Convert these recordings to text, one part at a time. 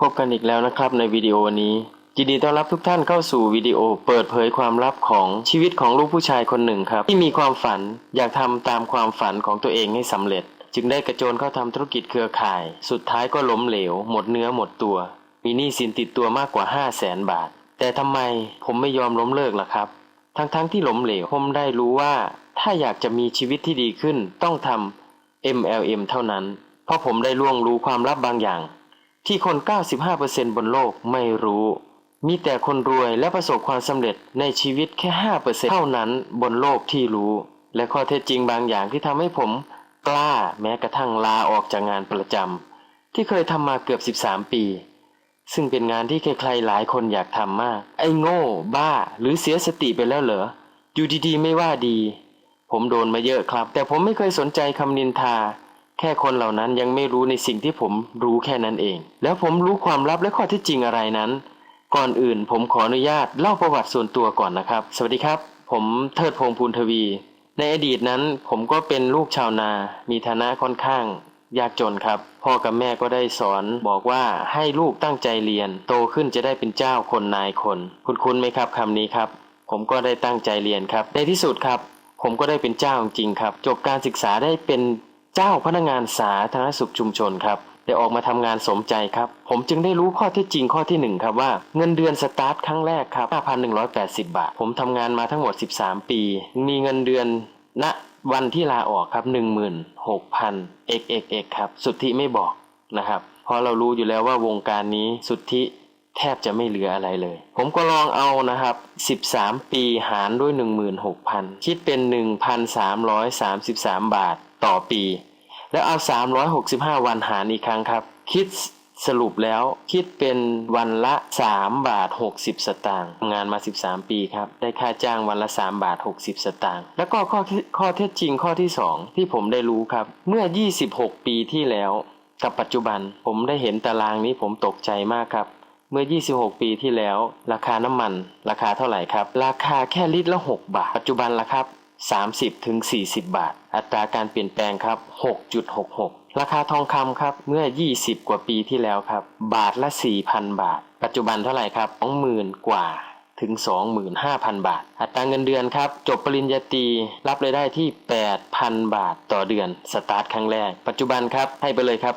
พบกันอีกแล้วนะครับในวิดีโอนี้ยินดีต้อนรับทุกท่านเข้าสู่วิดีโอ เปิดเผยความลับของชีวิตของลูกผู้ชายคนหนึ่งครับ ที่มีความฝันอยากทำตามความฝันของตัวเองให้สำเร็จ จึงได้กระโจนเข้าทำธุรกิจเครือข่าย สุดท้ายก็ล้มเหลว หมดเนื้อหมดตัว มีหนี้สินติดตัวมากกว่า 5 0 0แสนบาท แต่ทำไมผมไม่ยอมล้มเลิกล่ะครับ ทั้งๆที่ล้มเหลวผมได้รู้ว่า ถ้าอยากจะมีชีวิตที่ดีขึ้นต้องทำ MLM เท่านั้น เพราะผมได้ล่วงรู้ความลับบางอย่าง ที่คน 95%บนโลกไม่รู้ มีแต่คนรวยและประสบความสำเร็จในชีวิตแค่ 5%เท่านั้นบนโลกที่รู้ และข้อเท็จจริงบางอย่างที่ทำให้ผม กล้าแม้กระทั่งลาออกจากงานประจำที่เคยทำมาเกือบ 13 ปี ซึ่งเป็นงานที่ใครๆหลายคนอยากทำมาก ไอ้โง่ บ้า หรือเสียสติไปแล้วเหรออยู่ดีๆ ไม่ว่าดี ผมโดนมาเยอะครับ แต่ผมไม่เคยสนใจคำนินทา แค่คนเหล่านั้นยังไม่รู้ในสิ่งที่ผมรู้แค่นั้นเอง แล้วผมรู้ความลับและข้อท็จจริงอะไรนั้น ก่อนอื่นผมขออนุญาตเล่าประวัติส่วนตัวก่อนนะครับ สวัสดีครับ ผมเทิดพงษ์ภูลทวี ในอดีตนั้นผมก็เป็นลูกชาวนา มีฐานะค่อนข้าง ยากจนครับ พ่อกับแม่ก็ได้สอนบอกว่าให้ลูกตั้งใจเรียน โตขึ้นจะได้เป็นเจ้าคนนายคน คุณคุ้นไหมครับคำนี้ครับ ผมก็ได้ตั้งใจเรียนครับ ในที่สุดครับ ผมก็ได้เป็นเจ้าจริงครับ จบการศึกษาได้เป็น เจ้าพนักงานสาธารณสุขชุมชนครับได้ออกมาทำงานสมใจครับ ผมจึงได้รู้ข้อท็จจริงข้อที่หนึ่งครับว่าเงินเดือนสตาร์ทครั้งแรกครับ 5,180 บาท ผมทำงานมาทั้งหมด 13 ปี มีเงินเดือนณวันที่ลาออกครับ 16,000 xxx ครับ สุทธิไม่บอกนะครับ เพราะเรารู้อยู่แล้วว่าวงการนี้สุทธิแทบจะไม่เหลืออะไรเลย ผมก็ลองเอานะครับ 13 ปีหารด้วย 16,000 คิดเป็น 1,333 บาท ต่อปี แล้วเอา 365 วันหารอีกครั้งครับ คิดสรุปแล้วคิดเป็นวันละ 3 บาท 60 สตางค์งานมา 13 ปีครับ ได้ค่าจ้างวันละ 3 บาท 60 สตางค์แล้วก็ข้อข้อเท็จจริงข้อที่ 2 ที่ผมได้รู้ครับ เมื่อ 26 ปีที่แล้ว กับปัจจุบันผมได้เห็นตารางนี้ผมตกใจมากครับ เมื่อ 26 ปีที่แล้ว ราคาน้ำมัน ราคาเท่าไหร่ครับ ราคาแค่ลิตรละ 6 บาท ปัจจุบันละครับ 30ถึง40 บาท อัตราการเปลี่ยนแปลงครับ 6.66 ราคาทองคำครับเมื่อ 20 กว่าปีที่แล้วครับ บาทละ 4,000 บาท ปัจจุบันเท่าไหร่ครับ20,000 กว่าถึง 25,000 บาท อัตราเงินเดือนครับ จบปริญญาตรีรับรายได้ที่ 8,000 บาทต่อเดือน สตาร์ทครั้งแรก ปัจจุบันครับ ให้ไปเลยครับ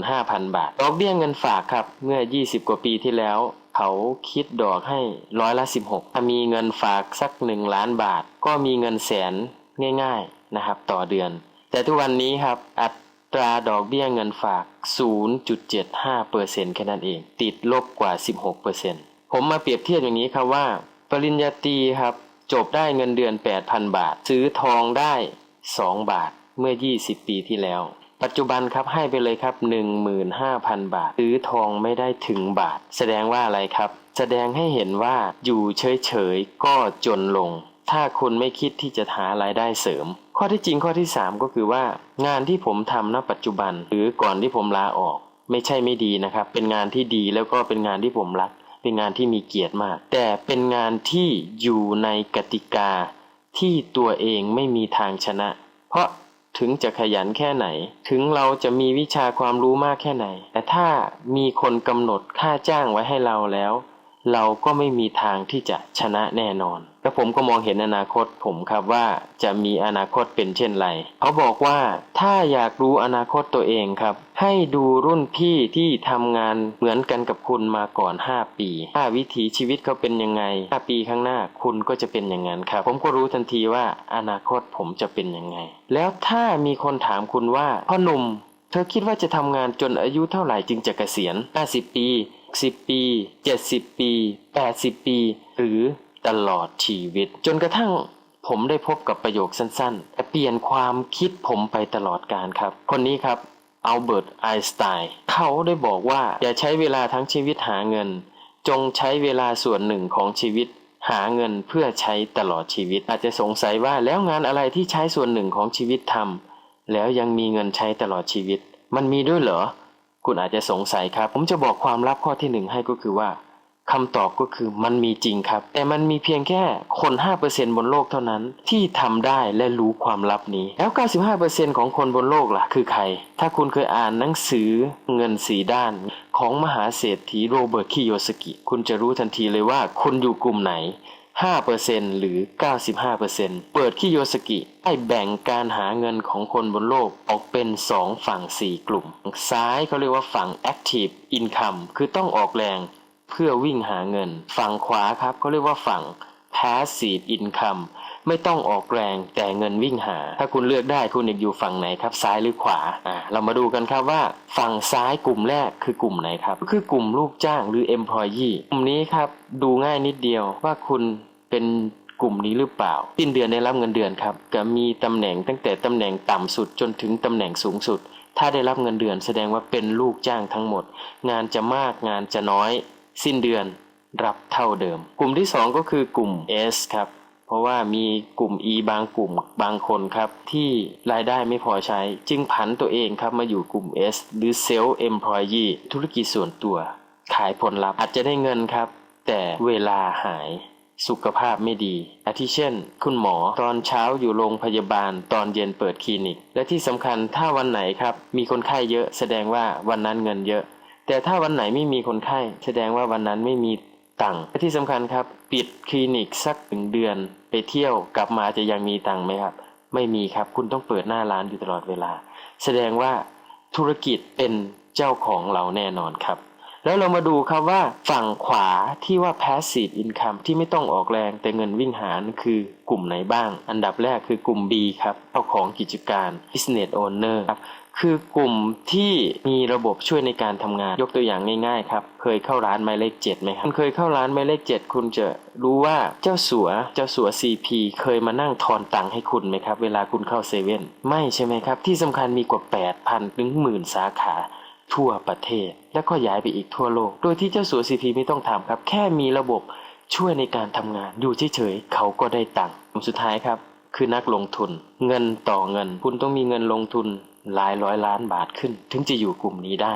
15,000 บาท ดอกเบี้ยเงินฝากครับ เมื่อ 20 กว่าปีที่แล้ว เขาคิดดอกให้ร้อยละ 16 ถ้ามีเงินฝากสัก 1 ล้านบาท ก็มีเงินแสนง่ายๆนะครับต่อเดือน แต่ทุกวันนี้ครับอัตราดอกเบี้ยเงินฝาก 0.75%แค่นั้นเอง ติดลบกว่า 16%ผมมาเปรียบเทียบอย่างนี้ครับว่า ปริญญาตรีครับจบได้เงินเดือน 8,000 บาท ซื้อทองได้ 2 บาทเมื่อ 20 ปีที่แล้ว ปัจจุบันครับให้ไปเลยครับ15,000 บาท ซื้อทองไม่ได้ถึงบาท แสดงว่าอะไรครับ แสดงให้เห็นว่าอยู่เฉยๆก็จนลง ถ้าคุณไม่คิดที่จะหารายได้เสริม ข้อที่จริงข้อที่ 3 ก็คือว่า งานที่ผมทำณปัจจุบัน หรือก่อนที่ผมลาออก ไม่ใช่ไม่ดีนะครับ เป็นงานที่ดีแล้วก็เป็นงานที่ผมรัก เป็นงานที่มีเกียรติมาก แต่เป็นงานที่อยู่ในกติกาที่ตัวเองไม่มีทางชนะ เพราะ ถึงจะขยันแค่ไหน ถึงเราจะมีวิชาความรู้มากแค่ไหน แต่ถ้ามีคนกำหนดค่าจ้างไว้ให้เราแล้ว เราก็ไม่มีทางที่จะชนะแน่นอน และผมก็มองเห็นอนาคตผมครับว่าจะมีอนาคตเป็นเช่นไร เขาบอกว่าถ้าอยากรู้อนาคตตัวเองครับ ให้ดูรุ่นพี่ที่ทำงานเหมือนกันกับคุณมาก่อน 5 ปีถ้าวิถีชีวิตเขาเป็นยังไง 5 ปีข้างหน้าคุณก็จะเป็นอย่างนั้นครับ ผมก็รู้ทันทีว่าอนาคตผมจะเป็นยังไง แล้วถ้ามีคนถามคุณว่าพ่อหนุ่ม เธอคิดว่าจะทำงานจนอายุเท่าไหร่จึงจะเกษียณ 50 ปี60ปี 70 ปี 80 ปี หรือ ตลอดชีวิต จนกระทั่งผมได้พบกับประโยคสั้นๆแต่เปลี่ยนความคิดผมไปตลอดการครับ คนนี้ครับอัลเบิร์ตไอน์สไตน์เขาได้บอกว่าอย่าใช้เวลาทั้งชีวิตหาเงิน จงใช้เวลาส่วนหนึ่งของชีวิต หาเงินเพื่อใช้ตลอดชีวิต อาจจะสงสัยว่าแล้วงานอะไรที่ใช้ส่วนหนึ่งของชีวิตทำแล้วยังมีเงินใช้ตลอดชีวิต มันมีด้วยเหรอ คุณอาจจะสงสัยครับ ผมจะบอกความลับข้อที่หนึ่งให้ก็คือว่า คำตอบก็คือมันมีจริงครับ แต่มันมีเพียงแค่คน 5%บนโลกเท่านั้นที่ทำได้และรู้ความลับนี้ แล้ว 95%ของคนบนโลกล่ะ คือใคร ถ้าคุณเคยอ่านหนังสือเงินสีด้าน ของมหาเศรษฐีโรเบิร์ตคิโยสกิ คุณจะรู้ทันทีเลยว่าคุณอยู่กลุ่มไหน 5%หรือ 95%เปิดคิโยสกิได้แบ่งการหาเงินของคนบนโลกออกเป็น 2 ฝั่ง 4 กลุ่ม ซ้ายเขาเรียกว่าฝั่ง active income คือต้องออกแรง เพื่อวิ่งหาเงิน ฝั่งขวาครับเขาเรียกว่าฝั่ง passive income ไม่ต้องออกแรงแต่เงินวิ่งหา ถ้าคุณเลือกได้คุณอยากอยู่ฝั่งไหนครับซ้ายหรือขวาอ่าเรามาดูกันครับว่าฝั่งซ้ายกลุ่มแรกคือกลุ่มไหนครับก็คือกลุ่มลูกจ้างหรือ employee กลุ่มนี้ครับดูง่ายนิดเดียวว่าคุณเป็นกลุ่มนี้หรือเปล่าสิ้นเดือนได้รับเงินเดือนครับก็มีตำแหน่งตั้งแต่ตำแหน่งต่ำสุดจนถึงตำแหน่งสูงสุด ถ้าได้รับเงินเดือนแสดงว่าเป็นลูกจ้างทั้งหมด งานจะมากงานจะน้อย สิ้นเดือนรับเท่าเดิม กลุ่มที่ 2 ก็คือกลุ่ม S ครับ เพราะว่ามีกลุ่ม E บางกลุ่มบางคนครับ ที่รายได้ไม่พอใช้ จึงผันตัวเองครับมาอยู่กลุ่ม S หรือ Self Employee ธุรกิจส่วนตัว ขายผลลัพธ์อาจจะได้เงินครับ แต่เวลาหายสุขภาพไม่ดี อาทิเช่น คุณหมอตอนเช้าอยู่โรงพยาบาล ตอนเย็นเปิดคลินิก และที่สำคัญถ้าวันไหนครับ มีคนไข้เยอะแสดงว่าวันนั้นเงินเยอะ แต่ถ้าวันไหนไม่มีคนไข้ แสดงว่าวันนั้นไม่มีตังค์ที่สำคัญครับ ปิดคลินิกสักหนึ่งเดือน ไปเที่ยวกลับมาจะยังมีตังค์ไหมครับ ไม่มีครับคุณต้องเปิดหน้าร้านอยู่ตลอดเวลา แสดงว่าธุรกิจเป็นเจ้าของเราแน่นอนครับ แล้วเรามาดูครับว่าฝั่งขวาที่ว่า passive income ที่ไม่ต้องออกแรงแต่เงินวิ่งหานคือกลุ่มไหนบ้าง อันดับแรกคือกลุ่ม B ครับเจ้าของกิจการ business owner ครับ คือกลุ่มที่มีระบบช่วยในการทำงาน ยกตัวอย่างง่ายๆครับ เคยเข้าร้านหมายเลขเจ็ดไหมครับเคยเข้าร้านหมายเลขเจ็ดคุณจะรู้ว่าเจ้าสัวเจ้าสัว CP เคยมานั่งทอนตังค์ให้คุณไหมครับ เวลาคุณเข้าเซเว่นไม่ใช่ไหมครับ ที่สำคัญมีกว่า 8,000ถึงหมื่นสาขาทั่วประเทศ และก็ย้ายไปอีกทั่วโลก โดยที่เจ้าสัว CP ไม่ต้องทำครับ แค่มีระบบช่วยในการทำงาน อยู่เฉยๆเขาก็ได้ตังค์สุดท้ายครับ คือนักลงทุน เงินต่อเงิน คุณต้องมีเงินลงทุน หลายร้อยล้านบาทขึ้น ถึงจะอยู่กลุ่มนี้ได้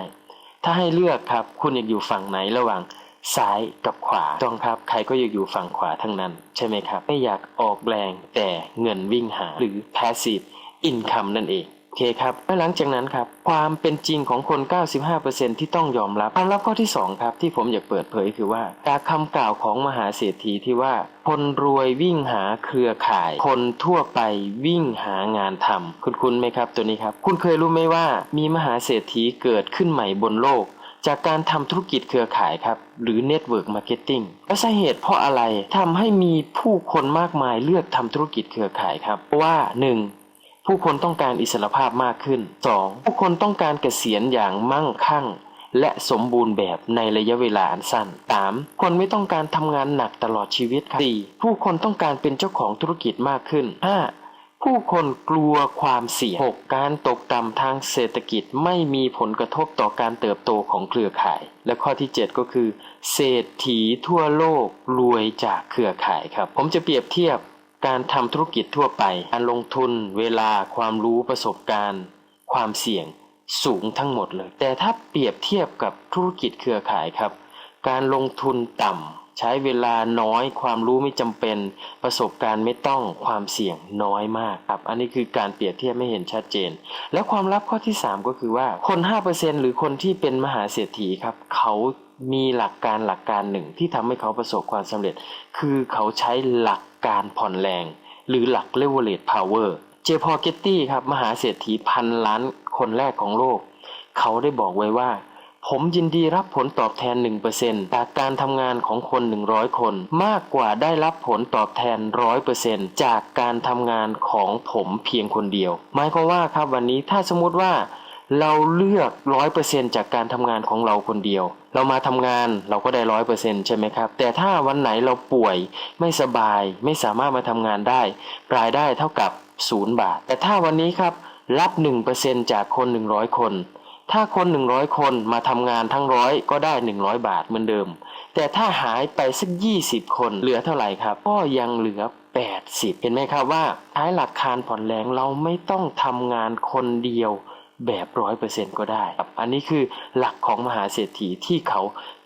ถ้าให้เลือกครับ คุณอยากอยู่ฝั่งไหนระหว่างซ้ายกับขวาต้องครับใครก็อยากอยู่ฝั่งขวาทั้งนั้น ใช่ไหมครับ ไม่อยากออกแรงแต่เงินวิ่งหาหรือ passive income นั่นเอง เคครับและหลังจากนั้นครับ ความเป็นจริงของคน 95%ที่ต้องยอมรับความลับข้อที่ 2 ครับ ที่ผมอยากเปิดเผยคือว่า จากคำกล่าวของมหาเศรษฐีที่ว่า คนรวยวิ่งหาเครือข่าย คนทั่วไปวิ่งหางานทำคุณคุณไหมครับตัวนี้ครับ คุณเคยรู้ไหมว่า มีมหาเศรษฐีเกิดขึ้นใหม่บนโลกจากการทำธุรกิจเครือข่ายครับ หรือ Network Marketing และสาเหตุเพราะอะไรทำให้มีผู้คนมากมายเลือกทำธุรกิจเครือข่ายครับ เพราะว่า 1. ผู้คนต้องการอิสรภาพมากขึ้น 2. ผู้คนต้องการเกษียณอย่างมั่งคั่ง และสมบูรณ์แบบในระยะเวลาอันสั้น 3. คนไม่ต้องการทำงานหนักตลอดชีวิตครับ 4. ผู้คนต้องการเป็นเจ้าของธุรกิจมากขึ้น 5. ผู้คนกลัวความเสี่ยง 6. การตกต่ำทางเศรษฐกิจไม่มีผลกระทบต่อการเติบโตของเครือข่าย และข้อที่ 7 ก็คือ เศรษฐีทั่วโลกรวยจากเครือข่ายครับ ผมจะเปรียบเทียบ การทำธุรกิจทั่วไป การลงทุน เวลา ความรู้ประสบการณ์ ความเสี่ยงสูงทั้งหมดเลย แต่ถ้าเปรียบเทียบกับธุรกิจเครือข่ายครับ การลงทุนต่ำใช้เวลาน้อย ความรู้ไม่จำเป็น ประสบการณ์ไม่ต้องความเสี่ยงน้อยมากครับ อันนี้คือการเปรียบเทียบไม่เห็นชัดเจน แล้วความลับข้อที่ 3 ก็คือว่าคน 5%หรือคนที่เป็นมหาเศรษฐีครับเขา มีหลักการหลักการหนึ่งที่ทำให้เขาประสบความสำเร็จ คือเขาใช้หลักการผ่อนแรง หรือหลัก leverage power เจพอเกตตี้ครับมหาเศรษฐีพันล้านคนแรกของโลก เขาได้บอกไว้ว่า ผมยินดีรับผลตอบแทน 1%จากการทำงานของคน 100 คน มากกว่าได้รับผลตอบแทน 100%จากการทำงานของผมเพียงคนเดียว หมายความว่าครับวันนี้ถ้าสมมติว่า เราเลือกร้อยเปอร์เซ็นจากการทำงานของเราคนเดียว เรามาทำงานเราก็ได้ร้อยเปอร์เซ็นใช่ไหมครับ แต่ถ้าวันไหนเราป่วยไม่สบายไม่สามารถมาทำงานได้ รายได้เท่ากับศูนย์บาท แต่ถ้าวันนี้ครับรับหนึ่งเปอร์เซ็นจากคนหนึ่งร้อยคน ถ้าคนหนึ่งร้อยคนมาทำงานทั้งร้อยก็ได้หนึ่งร้อยบาทเหมือนเดิม แต่ถ้าหายไปสักยี่สิบคนเหลือเท่าไหร่ครับ ก็ยังเหลือ80 เห็นไหมครับว่าใช้หลักการผ่อนแรงเราไม่ต้องทำงานคนเดียว แบบร้อยเปอร์เซ็นก็ได้ครับอันนี้คือหลักของมหาเศรษฐีที่เขา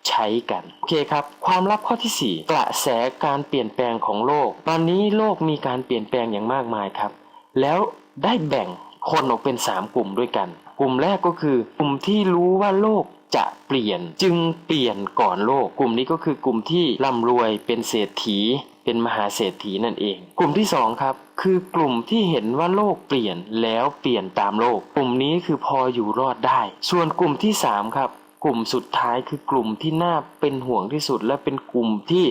ใช้กันโอเคครับ ความลับข้อที่ 4 กระแสการเปลี่ยนแปลงของโลก ตอนนี้โลกมีการเปลี่ยนแปลงอย่างมากมายครับ แล้วได้แบ่งคนออกเป็น 3 กลุ่มด้วยกัน กลุ่มแรกก็คือกลุ่มที่รู้ว่าโลก จะเปลี่ยนจึงเปลี่ยนก่อนโลก กลุ่มนี้ก็คือกลุ่มที่ร่ำรวยเป็นเศรษฐี เป็นมหาเศรษฐีนั่นเอง กลุ่มที่สองครับคือกลุ่มที่เห็นว่าโลกเปลี่ยนแล้วเปลี่ยนตามโลก กลุ่มนี้คือพออยู่รอดได้ ส่วนกลุ่มที่สามครับ กลุ่มสุดท้ายคือกลุ่มที่น่าเป็นห่วงที่สุดและเป็นกลุ่มที่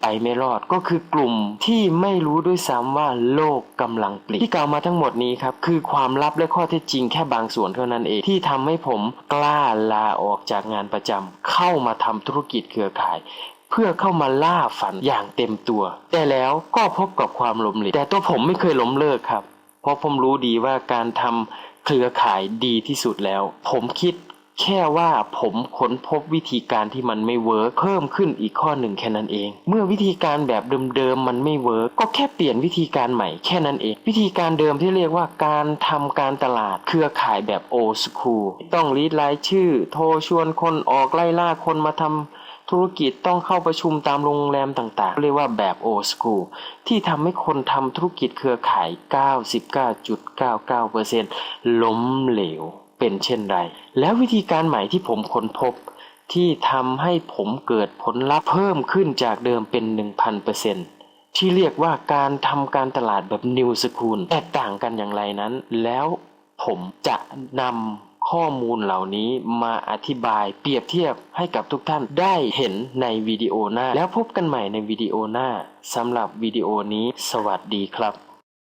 ไปไม่รอดก็คือกลุ่มที่ไม่รู้ด้วยซ้ำว่าโลกกำลังเปลี่ยนที่กล่าวมาทั้งหมดนี้ครับคือความลับและข้อเท็จจริงแค่บางส่วนเท่านั้นเองที่ทำให้ผมกล้าลาออกจากงานประจำเข้ามาทำธุรกิจเครือข่ายเพื่อเข้ามาล่าฝันอย่างเต็มตัว แต่แล้วก็พบกับความล้มเหลวแต่ตัวผมไม่เคยล้มเลิกครับ เพราะผมรู้ดีว่าการทำเครือข่ายดีที่สุดแล้ว ผมคิด แค่ว่าผมค้นพบวิธีการที่มันไม่เวิร์กเพิ่มขึ้นอีกข้อหนึ่งแค่นั้นเอง เมื่อวิธีการแบบเดิมๆมันไม่เวิร์กก็แค่เปลี่ยนวิธีการใหม่แค่นั้นเอง วิธีการเดิมที่เรียกว่าการทำการตลาดเครือข่ายแบบโอสคูลต้องรีดรายชื่อ โทรชวนคนออกไล่ล่าคนมาทำธุรกิจต้องเข้าประชุมตามโรงแรมต่างๆ เรียกว่าแบบโอสกูที่ทำให้คนทำธุรกิจเครือข่าย 99.99%ล้มเหลว เป็นเช่นไรแล้ววิธีการใหม่ที่ผมค้นพบ ที่ทำให้ผมเกิดผลลัพธ์เพิ่มขึ้นจากเดิมเป็น 1,000%ที่เรียกว่าการทำการตลาดแบบนิวสคูลแตกต่างกันอย่างไรนั้น แล้วผมจะนำข้อมูลเหล่านี้มาอธิบายเปรียบเทียบให้กับทุกท่านได้เห็นในวิดีโอหน้า แล้วพบกันใหม่ในวิดีโอหน้าสำหรับวิดีโอนี้ สวัสดีครับ